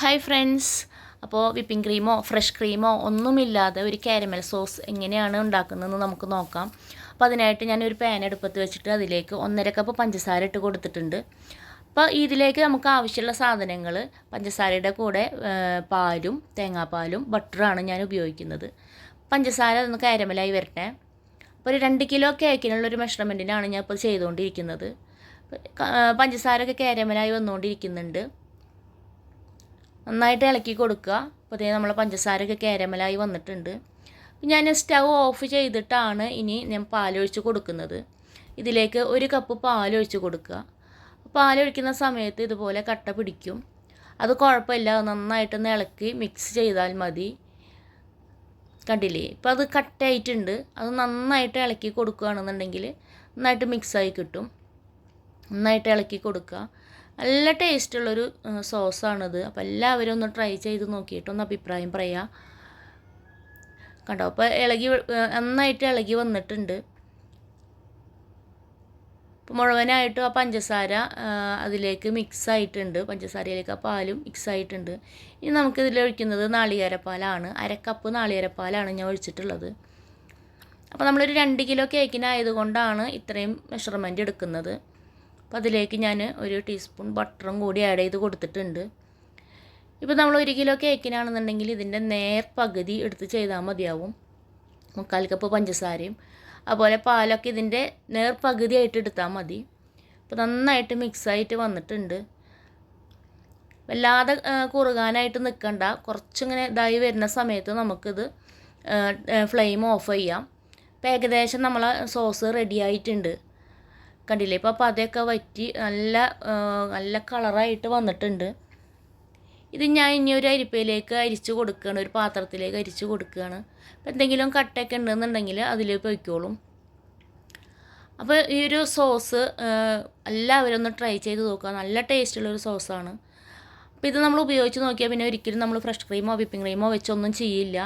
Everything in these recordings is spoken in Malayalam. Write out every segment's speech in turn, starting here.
ഹായ് ഫ്രണ്ട്സ് അപ്പോൾ വിപ്പിംഗ് ക്രീമോ ഫ്രഷ് ക്രീമോ ഒന്നുമില്ലാതെ ഒരു കാരമൽ സോസ് എങ്ങനെയാണ് ഉണ്ടാക്കുന്നതെന്ന് നമുക്ക് നോക്കാം. അപ്പോൾ അതിനായിട്ട് ഞാൻ ഒരു പാൻ എടുപ്പത്ത് വെച്ചിട്ട് അതിലേക്ക് ഒന്നര കപ്പ് പഞ്ചസാര ഇട്ട് കൊടുത്തിട്ടുണ്ട്. അപ്പോൾ ഇതിലേക്ക് നമുക്ക് ആവശ്യമുള്ള സാധനങ്ങൾ പഞ്ചസാരയുടെ കൂടെ പാലും തേങ്ങാപ്പാലും ബട്ടറാണ് ഞാൻ ഉപയോഗിക്കുന്നത്. പഞ്ചസാര ഒന്ന് കാരമലായി വരട്ടെ. അപ്പോൾ ഒരു രണ്ട് കിലോ കേക്കിനുള്ള ഒരു മെഷർമെന്റിനാണ് ഞാൻ ഇപ്പോൾ ചെയ്തുകൊണ്ടിരിക്കുന്നത് പഞ്ചസാരയൊക്കെ കാരമലായി വന്നുകൊണ്ടിരിക്കുന്നുണ്ട്. നന്നായിട്ട് ഇളക്കി കൊടുക്കുക. അപ്പോൾ അതേ നമ്മളെ പഞ്ചസാരയൊക്കെ കാരമലായി വന്നിട്ടുണ്ട്. ഞാൻ സ്റ്റവ് ഓഫ് ചെയ്തിട്ടാണ് ഇനി ഞാൻ പാലൊഴിച്ച് കൊടുക്കുന്നത്. ഇതിലേക്ക് ഒരു കപ്പ് പാലൊഴിച്ച് കൊടുക്കുക. പാലൊഴിക്കുന്ന സമയത്ത് ഇതുപോലെ കട്ട പിടിക്കും. അത് കുഴപ്പമില്ല. നന്നായിട്ടൊന്ന് ഇളക്കി മിക്സ് ചെയ്താൽ മതി. കണ്ടില്ലേ? ഇപ്പോൾ അത് കട്ടായിട്ടുണ്ട്. അത് നന്നായിട്ട് ഇളക്കി കൊടുക്കുകയാണെന്നുണ്ടെങ്കിൽ നന്നായിട്ട് മിക്സായി കിട്ടും. നന്നായിട്ട് ഇളക്കി കൊടുക്കുക. നല്ല ടേസ്റ്റുള്ളൊരു സോസാണിത്. അപ്പോൾ എല്ലാവരും ഒന്ന് ട്രൈ ചെയ്ത് നോക്കിയിട്ട് ഒന്ന് അഭിപ്രായം പറയാം. കണ്ടോ? അപ്പോൾ ഇളകി നന്നായിട്ട് ഇളകി വന്നിട്ടുണ്ട്. അപ്പോൾ മുഴുവനായിട്ട് ആ പഞ്ചസാര അതിലേക്ക് മിക്സ് ആയിട്ടുണ്ട്. പഞ്ചസാരയിലേക്ക് ആ പാലും മിക്സ് ആയിട്ടുണ്ട്. ഇനി നമുക്ക് ഇതിൽ ഒഴിക്കുന്നത് നാളികേരപ്പാലാണ്. അരക്കപ്പ് നാളികേരപ്പാലാണ് ഞാൻ ഒഴിച്ചിട്ടുള്ളത്. അപ്പോൾ നമ്മളൊരു രണ്ട് കിലോ കേക്കിനായതുകൊണ്ടാണ് ഇത്രയും മെഷർമെന്റ് എടുക്കുന്നത്. അപ്പോൾ അതിലേക്ക് ഞാൻ ഒരു ടീസ്പൂൺ ബട്ടറും കൂടി ആഡ് ചെയ്ത് കൊടുത്തിട്ടുണ്ട്. ഇപ്പോൾ നമ്മൾ ഒരു കിലോ കേക്കിനാണെന്നുണ്ടെങ്കിൽ ഇതിന്റെ നേർ പകുതി എടുത്ത് ചെയ്താൽ മതിയാവും. മുക്കാൽ കപ്പ് പഞ്ചസാരയും അതുപോലെ പാലൊക്കെ ഇതിന്റെ നേർ പകുതിയായിട്ട് എടുത്താൽ മതി. അപ്പോൾ നന്നായിട്ട് മിക്സായിട്ട് വന്നിട്ടുണ്ട്. വല്ലാതെ കുറുകാനായിട്ട് നിൽക്കണ്ട കുറച്ചിങ്ങനെ ഇതായി വരുന്ന സമയത്ത് നമുക്കിത് ഫ്ലെയിം ഓഫ് ചെയ്യാം. അപ്പോൾ ഏകദേശം നമ്മളെ സോസ് റെഡി ആയിട്ടുണ്ട്. കണ്ടില്ലേ? ഇപ്പോൾ അപ്പോൾ അതൊക്കെ വറ്റി നല്ല നല്ല കളറായിട്ട് വന്നിട്ടുണ്ട്. ഇത് ഞാൻ ഇനി ഒരു അരിപ്പയിലേക്ക് അരിച്ച് കൊടുക്കുകയാണ്. ഒരു പാത്രത്തിലേക്ക് അരിച്ച് കൊടുക്കുകയാണ്. അപ്പോൾ എന്തെങ്കിലും കട്ടയൊക്കെ ഉണ്ടെന്നുണ്ടെങ്കിൽ അതിലേക്ക് വയ്ക്കോളും അപ്പോൾ ഈ ഒരു സോസ് എല്ലാവരും ഒന്ന് ട്രൈ ചെയ്ത് നോക്കുക. നല്ല ടേസ്റ്റുള്ളൊരു സോസാണ്. അപ്പോൾ ഇത് നമ്മൾ ഉപയോഗിച്ച് നോക്കിയാൽ പിന്നെ ഒരിക്കലും നമ്മൾ ഫ്രഷ് ക്രീമോ വിപ്പിംഗ് ക്രീമോ വെച്ചൊന്നും ചെയ്യില്ല.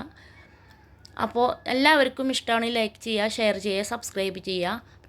അപ്പോൾ എല്ലാവർക്കും ഇഷ്ടമാണ് ലൈക്ക് ചെയ്യുക ഷെയർ ചെയ്യുക സബ്സ്ക്രൈബ് ചെയ്യുക.